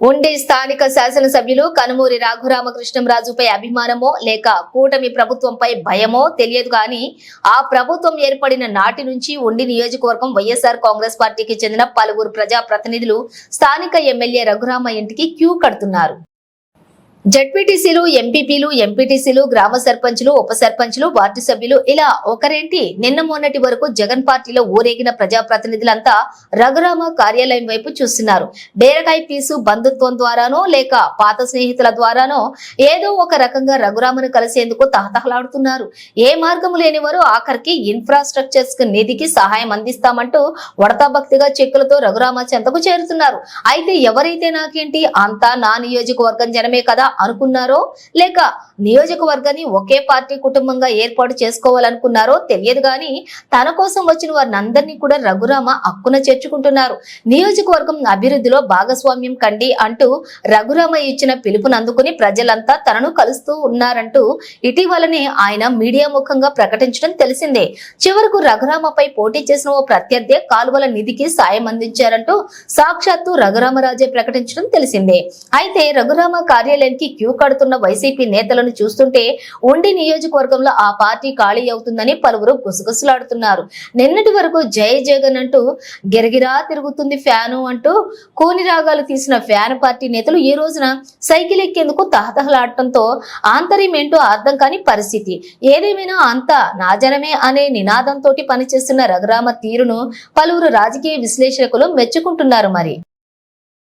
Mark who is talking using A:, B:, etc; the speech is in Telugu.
A: ఉండి స్థానిక శాసనసభ్యులు కనుమూరి రఘురామకృష్ణంరాజుపై అభిమానమో లేక కూటమి ప్రభుత్వంపై భయమో తెలియదు కానీ ఆ ప్రభుత్వం ఏర్పడిన నాటి నుంచి ఉండి నియోజకవర్గం వైఎస్ఆర్ కాంగ్రెస్ పార్టీకి చెందిన పలువురు ప్రజాప్రతినిధులు స్థానిక ఎమ్మెల్యే రఘురామ ఇంటికి క్యూ కడుతున్నారు. జడ్పీటీసీలు ఎంపీపీలు ఎంపీటీసీలు గ్రామ సర్పంచులు ఉప సర్పంచులు వార్డు సభ్యులు ఇలా ఒకరేంటి? నిన్న మొన్నటి వరకు జగన్ పార్టీలో ఊరేగిన ప్రజాప్రతినిధులంతా రఘురామ కార్యాలయం వైపు చూస్తున్నారు. బేరకాయ పీసు బంధుత్వం ద్వారానో లేక పాత స్నేహితుల ద్వారానో ఏదో ఒక రకంగా రఘురామను కలిసేందుకు తహతహలాడుతున్నారు. ఏ మార్గం లేని వారు ఆఖరికి ఇన్ఫ్రాస్ట్రక్చర్స్ నిధికి సహాయం అందిస్తామంటూ వడతాభక్తిగా చెక్కులతో రఘురామ చెంతకు చేరుతున్నారు. అయితే ఎవరైతే నాకేంటి? అంతా నా నియోజకవర్గం జనమే కదా. అనుకున్నారో లేక నియోజకవర్గాన్ని ఒకే పార్టీ కుటుంబంగా ఏర్పాటు చేసుకోవాలనుకున్నారో తెలియదు గాని తన కోసం వచ్చిన వారిని అందరినీ కూడా రఘురామ అక్కున చేర్చుకుంటున్నారు. నియోజకవర్గం అభివృద్ధిలో భాగస్వామ్యం కండి అంటూ రఘురామ ఇచ్చిన పిలుపును అందుకుని ప్రజలంతా తనను కలుస్తూ ఉన్నారంటూ ఇటీవలనే ఆయన మీడియా ముఖంగా ప్రకటించడం తెలిసిందే. చివరకు రఘురామపై పోటీ చేసిన ఓ ప్రత్యర్థి కాలువల నిధికి సాయం అందించారంటూ సాక్షాత్తు రఘురామరాజే ప్రకటించడం తెలిసిందే. అయితే రఘురామ కార్యాలయం కార్యాలయానికి క్యూ కడుతున్న వైసీపీ నేతలను చూస్తుంటే ఉండి నియోజకవర్గంలో ఆ పార్టీ ఖాళీ అవుతుందని పలువురు గుసగుసలాడుతున్నారు. నిన్నటి వరకు జయ జగన్ అంటూ గిరగిరా తిరుగుతుంది ఫ్యాను అంటూ కూని రాగాలు తీసిన ఫ్యాన్ పార్టీ నేతలు ఈ రోజున సైకిల్ ఎక్కేందుకు తహతహలాడటంతో ఆంతర్యం ఏంటో అర్థం కాని పరిస్థితి. ఏదేమైనా అంతా నా జనమే అనే నినాదంతో పనిచేస్తున్న రఘురామ తీరును పలువురు రాజకీయ విశ్లేషకులు మెచ్చుకుంటున్నారు మరి.